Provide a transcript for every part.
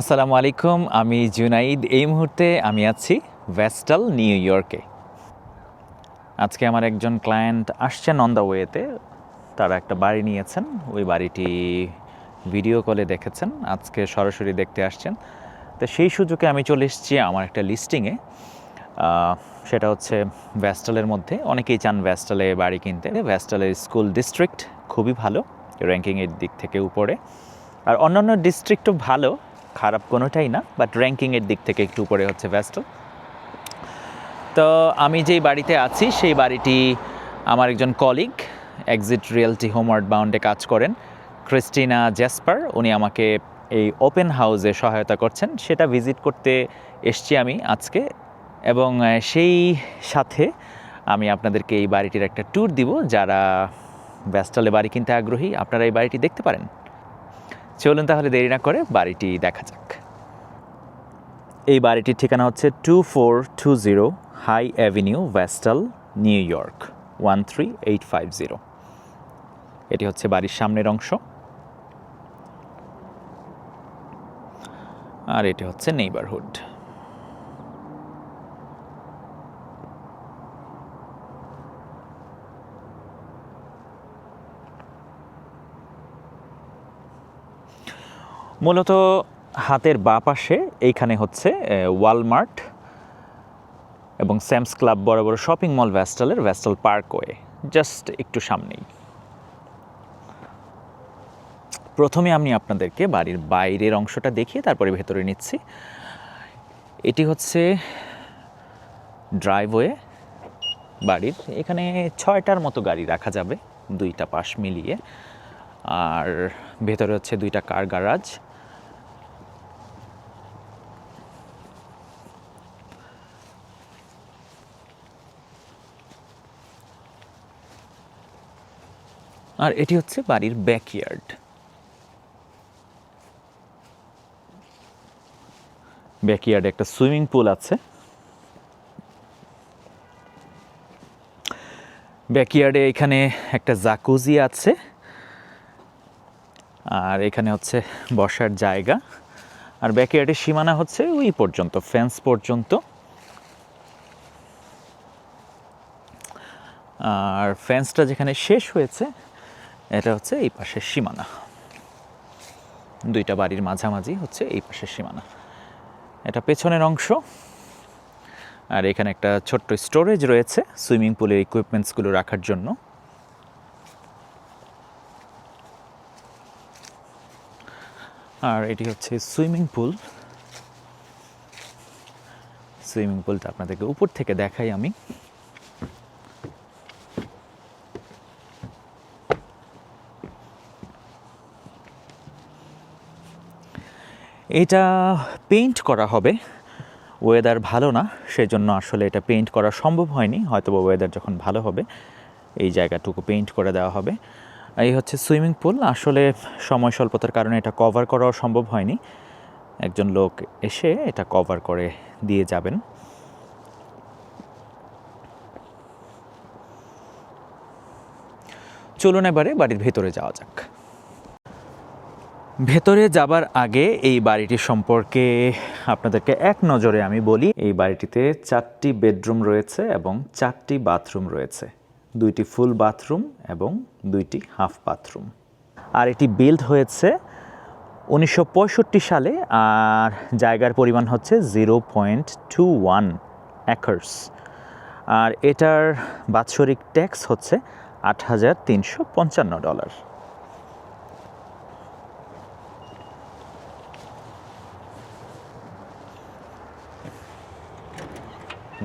আসসালামু আলাইকুম, আমি জুনাইদ। এই মুহূর্তে আমি আছি ভেস্টাল নিউ ইয়র্কে আজকে আমার একজন ক্লায়েন্ট আসছেন অন দ্য ওয়েতে তারা একটা বাড়ি নিয়েছেন, ওই বাড়িটি ভিডিও কলে দেখেছেন, আজকে সরাসরি দেখতে আসছেন। তো সেই সুযোগে আমি চলে এসেছি আমার একটা লিস্টিংয়ে সেটা হচ্ছে ভ্যাস্টালের মধ্যে। অনেকেই চান ভ্যাস্টালে বাড়ি কিনতে। ভ্যাস্টালের স্কুল ডিস্ট্রিক্ট খুবই ভালো র্যাঙ্কিংয়ের দিক থেকে উপরে। আর অন্যান্য ডিস্ট্রিক্টও ভালো খারাপ কোনোটাই না বাট র্যাঙ্কিংয়ের দিক থেকে একটু উপরে হচ্ছে ভ্যাস্টাল তো আমি যেই বাড়িতে আছি, সেই বাড়িটি আমার একজন কলিগ এক্সিট রিয়েলটি হোমওয়ার্ড বাউন্ডে কাজ করেন ক্রিস্টিনা জেসপার উনি আমাকে এই ওপেন হাউসে সহায়তা করছেন। সেটা ভিজিট করতে এসছি আমি আজকে এবং সেই সাথে আমি আপনাদেরকে এই বাড়িটির একটা ট্যুর দিব। যারা ব্যাস্টালে বাড়ি কিনতে আগ্রহী, আপনারা এই বাড়িটি দেখতে পারেন। চলুন তাহলে দেরি না করে বাড়িটি দেখা যাক। এই বাড়িটির ঠিকানা হচ্ছে two four two zero high avenue Vestal, New York, one three eight five zero. এটি হচ্ছে বাড়ির সামনের অংশ। আর এটি হচ্ছে নেইবারহুড। মূলত হাতের বা পাশে এইখানে হচ্ছে ওয়ালমার্ট এবং স্যামস ক্লাব বড় বড় শপিং মল ভ্যাস্টালের ভ্যাস্টাল পার্কওয়ে জাস্ট একটু সামনেই। প্রথমে আমি আপনাদেরকে বাড়ির বাইরের অংশটা দেখিয়ে তারপরে ভেতরে নিচ্ছি। এটি হচ্ছে ড্রাইভওয়ে বাড়ির, এখানে ছয়টার মতো গাড়ি রাখা যাবে, দুইটা পাশ মিলিয়ে। আর ভেতরে হচ্ছে দুইটা কার গ্যারাজ আর এটি হচ্ছে বাড়ির ব্যাকইয়ার্ড ব্যাকইয়ার্ডে একটা সুইমিং পুল আছে। ব্যাকইয়ার্ডে এখানে একটা জাকুজি আছে। আর এখানে হচ্ছে বসার জায়গা। আর ব্যাকইয়ার্ডের সীমানা হচ্ছে ওই পর্যন্ত ফেন্স পর্যন্ত। আর ফেন্সটা যেখানে শেষ হয়েছে এটা হচ্ছে এই পাশের সীমানা। দুইটা বাড়ির মাঝামাঝি হচ্ছে এই পাশের সীমানা। এটা পেছনের অংশ। আর এখানে একটা ছোট্ট স্টোরেজ রয়েছে সুইমিং পুলের ইকুইপমেন্টসগুলো রাখার জন্য। আর এটি হচ্ছে সুইমিং পুল। সুইমিং পুলটা আপনাদেরকে উপর থেকে দেখাই আমি। এটা পেইন্ট করা হবে। ওয়েদার ভালো না, সেজন্য আসলে এটা পেইন্ট করা সম্ভব হয়নি। হয়তো ওয়েদার যখন ভালো হবে, এই জায়গাটুকু পেইন্ট করে দেওয়া হবে। এই হচ্ছে সুইমিং পুল আসলে সময় স্বল্পতার কারণে এটা কভার করাও সম্ভব হয়নি। একজন লোক এসে এটা কভার করে দিয়ে যাবেন। চলুন এবারে বাড়ির ভেতরে যাওয়া যাক। ভেতরে যাবার আগে এই বাড়িটি সম্পর্কে আপনাদেরকে এক নজরে আমি বলি। এই বাড়িটিতে চারটি বেডরুম রয়েছে এবং চারটি বাথরুম রয়েছে। দুইটি ফুল বাথরুম এবং দুইটি হাফ বাথরুম। আর এটি বিল্ড হয়েছে উনিশশো পঁয়ষট্টি সালে, আর জায়গার পরিমাণ হচ্ছে zero point two one acres আর এটার বাৎসরিক ট্যাক্স হচ্ছে আট হাজার তিনশো পঞ্চান্ন ডলার।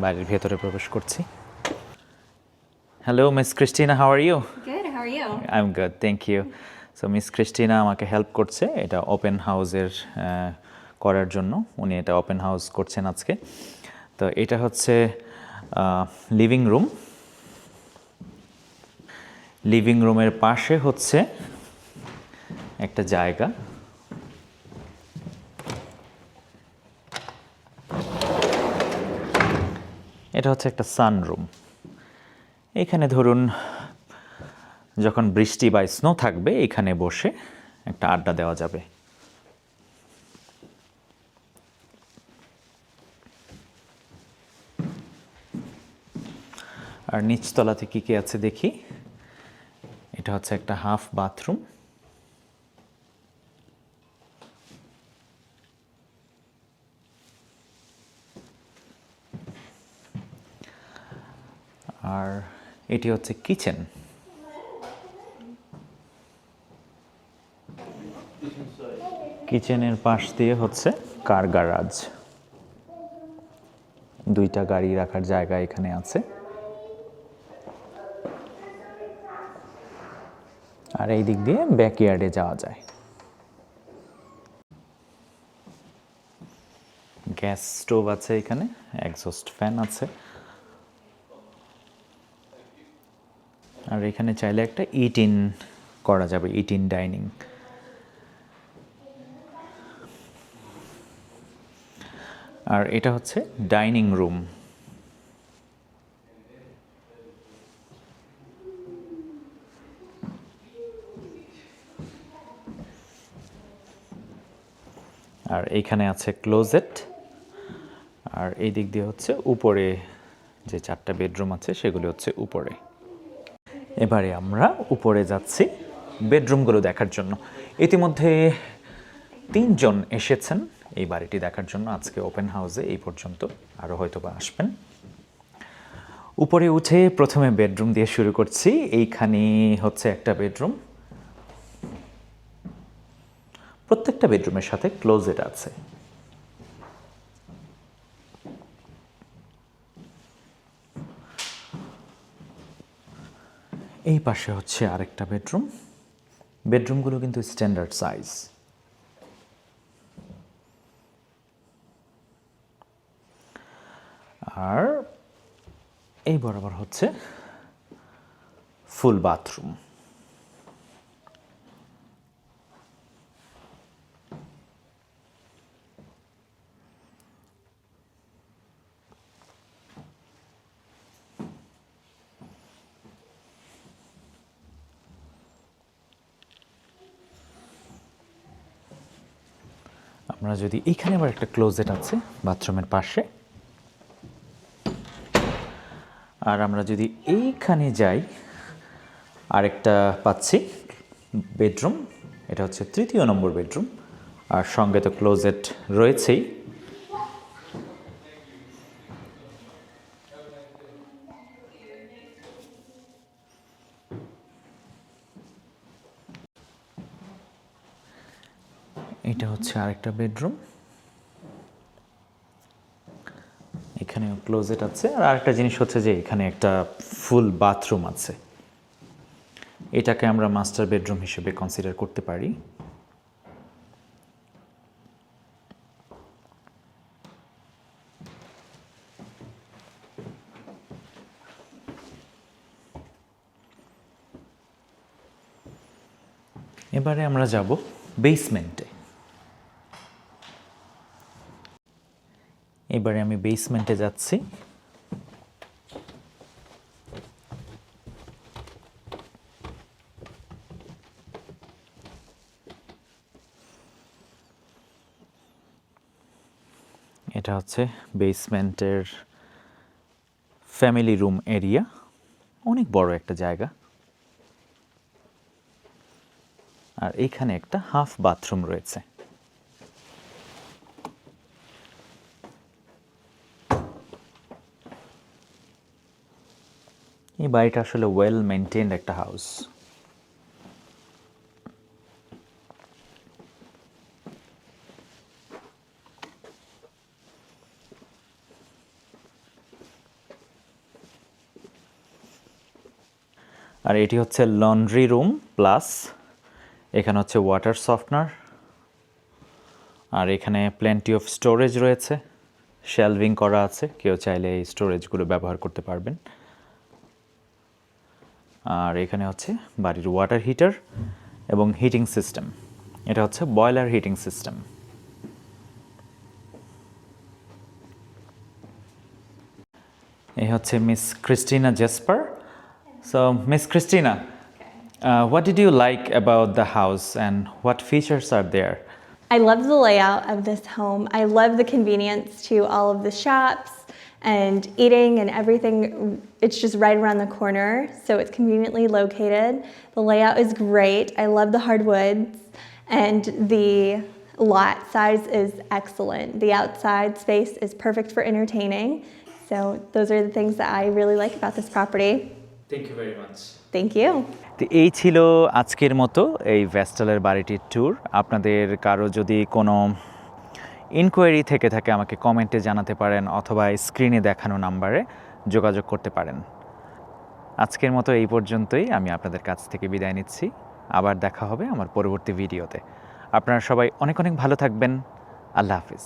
বাড়ির ভেতরে প্রবেশ করছি। Hello Miss Christina how are you? I am good thank you so Miss Christina আমাকে হেল্প করছে এটা ওপেন হাউসের করার জন্য। উনি এটা ওপেন হাউস করছেন আজকে। তো এটা হচ্ছে লিভিং রুম লিভিং রুমের পাশে হচ্ছে একটা জায়গা। এটা হচ্ছে একটা সানরুম এখানে ধরুন, যখন বৃষ্টি বা স্নো থাকবে, এখানে বসে একটা আড্ডা দেওয়া যাবে। আর নিচতলাতে কী কী আছে দেখি? এটা হচ্ছে একটা হাফ বাথরুম এটি হচ্ছে কিচেন। কিচেনের পাশ দিয়ে হচ্ছে কার গ্যারাজ। দুইটা গাড়ি রাখার জায়গা এখানে আছে। আর এই দিক দিয়ে ব্যাকইয়ার্ডে যাওয়া যায়। গ্যাস স্টোভ আছে এখানে, এক্সস্ট ফ্যান আছে। আর এখানে চাইলে একটা ইট ইন করা যাবে ইট ইন ডাইনিং আর এটা হচ্ছে ডাইনিং রুম আর এইখানে আছে ক্লোজেট আর এই দিক দিয়ে হচ্ছে উপরে যে চারটা বেডরুম আছে, সেগুলি হচ্ছে উপরে। এবারে আমরা উপরে যাচ্ছি বেডরুমগুলো দেখার জন্য। ইতিমধ্যে তিনজন এসেছেন এই বাড়িটি দেখার জন্য। আজকে ওপেন হাউসে এই পর্যন্ত আরও হয়তো বা আসবেন। উপরে উঠে প্রথমে বেডরুম দিয়ে শুরু করছি। এইখানে হচ্ছে একটা বেডরুম। প্রত্যেকটা বেডরুমের সাথে ক্লোজেট আছে। এই পাশে হচ্ছে আরেকটা বেডরুম। বেডরুমগুলো কিন্তু স্ট্যান্ডার্ড সাইজ আর এই বরাবর হচ্ছে ফুল বাথরুম। আমরা যদি এইখানে আবার একটা ক্লোজেট আছে বাথরুমের পাশে। আর আমরা যদি এইখানে যাই, আরেকটা পাচ্ছি বেডরুম এটা হচ্ছে তৃতীয় নম্বর বেডরুম আর সঙ্গে তো ক্লোজেট রয়েছেই। এটা হচ্ছে আরেকটা বেডরুম। এখানে ক্লোজেট আছে। আর আরেকটা জিনিস হচ্ছে যে এখানে একটা ফুল বাথরুম আছে। এটাকে আমরা মাস্টার বেডরুম হিসেবে কনসিডার করতে পারি। এবারে আমরা যাব বেসমেন্টে এবারে আমি বেসমেন্টে যাচ্ছি। এটা হচ্ছে বেসমেন্টের ফ্যামিলি রুম এরিয়া অনেক বড় একটা জায়গা। আর এইখানে একটা হাফ বাথরুম রয়েছে। বাড়িটা আসলে ওয়েল মেনটেন্ড একটা হাউস আর এটি হচ্ছে লন্ড্রি রুম প্লাস এখানে হচ্ছে ওয়াটার সফটনার আর এখানে প্ল্যান্টি অফ স্টোরেজ রয়েছে। শেলভিং করা আছে, কেউ চাইলে এই স্টোরেজগুলো ব্যবহার করতে পারবেন। আর এখানে হচ্ছে বাড়ির ওয়াটার হিটার এবং হিটিং সিস্টেম এটা হচ্ছে বয়লার হিটিং সিস্টেম এই হচ্ছে miss Christina Jesper so miss Christina what did you like about the house and what features are there I love the layout of this home. I love the convenience to all of the shops and eating and everything. It's just right around the corner, so it's conveniently located. The layout is great. I love the hardwoods, and the lot size is excellent. The outside space is perfect for entertaining. So, those are the things that I really like about this property. Thank you very much Thank you. তো এই ছিল আজকের মতো এই ভেস্টালের বাড়িটির tour আপনাদের কারো যদি কোনো ইনকোয়ারি থেকে থাকে, আমাকে কমেন্টে জানাতে পারেন অথবা স্ক্রিনে দেখানো নাম্বারে যোগাযোগ করতে পারেন। আজকের মতো এই পর্যন্তই, আমি আপনাদের কাছ থেকে বিদায় নিচ্ছি। আবার দেখা হবে আমার পরবর্তী ভিডিওতে। আপনারা সবাই অনেক অনেক ভালো থাকবেন। আল্লাহ হাফিজ।